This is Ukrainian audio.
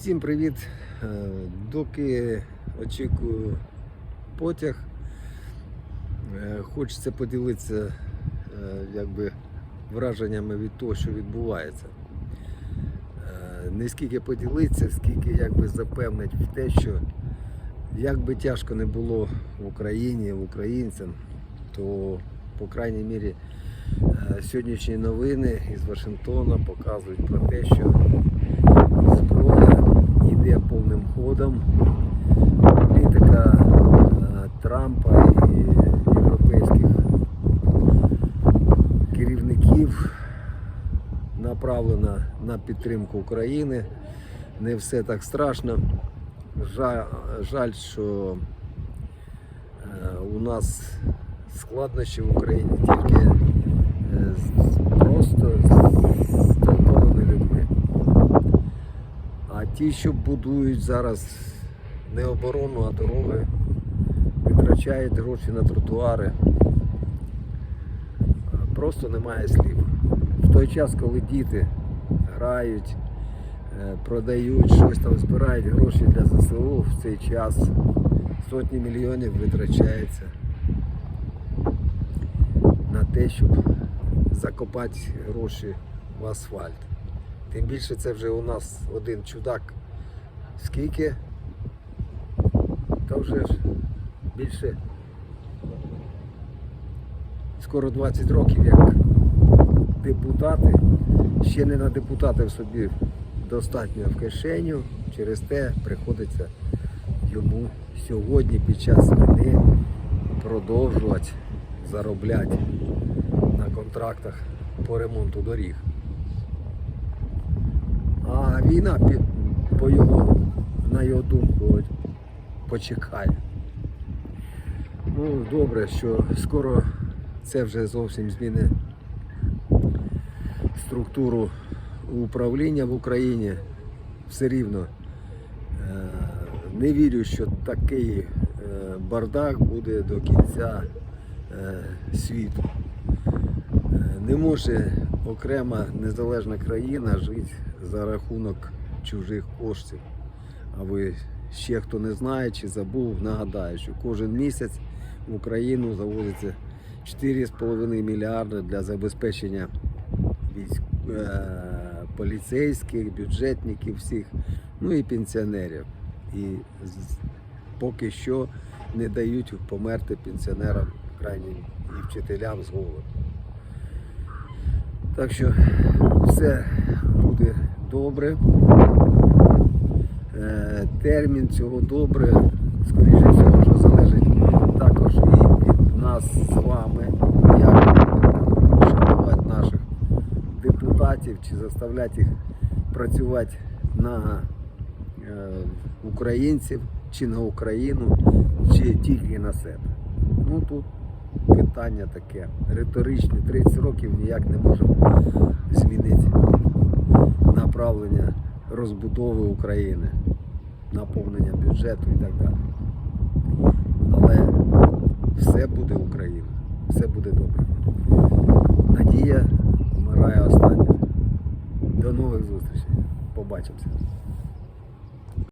Всім привіт! Е, Доки очікую потяг, е, хочеться поділитися е, якби, враженнями від того, що відбувається. Не скільки поділитися, скільки якби, запевнить в те, що як би тяжко не було в Україні, українцям, то по крайній мірі сьогоднішні новини із Вашингтона показують про те, що зброя йде повним ходом. Політика е, Трампа і європейських керівників направлена на підтримку України. Не все так страшно. Жаль, що е, у нас складнощі в Україні тільки е, з- з- просто з толковими людьми. А ті, що будують зараз не оборону, а дороги, витрачають гроші на тротуари. Просто немає слів. В той час, коли діти грають, е, продають щось там, збирають гроші для ЗСУ, в цей час сотні мільйонів витрачається на те, щоб закопати гроші в асфальт. Тим більше це вже у нас один чудак. Скільки? Та вже ж більше скоро 20 років як депутати. Ще не на депутатів собі достатньо в кишеню. Через те приходиться йому сьогодні під час війни продовжувати заробляти на контрактах по ремонту доріг. А війна під, по його, на його думку, от, почекає. Ну, добре, що скоро це вже зовсім зміни структуру управління в Україні. Все рівно е, не вірю, що такий е, бардак буде до кінця е, світу. Не може окрема незалежна країна жити за рахунок чужих коштів. А ви ще хто не знає чи забув, нагадаю, що кожен місяць в Україну завозиться 4,5 мільярди для забезпечення військ, е, поліцейських, бюджетників всіх, ну і пенсіонерів. І поки що не дають померти пенсіонерам крайнім і вчителям з голоду. Так що все буде добре. Е, Термін цього добре, скоріше всього, що залежить також і від нас з вами, як шанувати наших депутатів чи заставляти їх працювати на е, українців чи на Україну, чи тільки на себе. Ну тут питання таке риторичне. 30 років ніяк не можемо змінити направлення розбудови України, наповнення бюджету і так далі. Але все буде Україна, все буде добре. Надія вмирає остання. До нових зустрічей. Побачимося.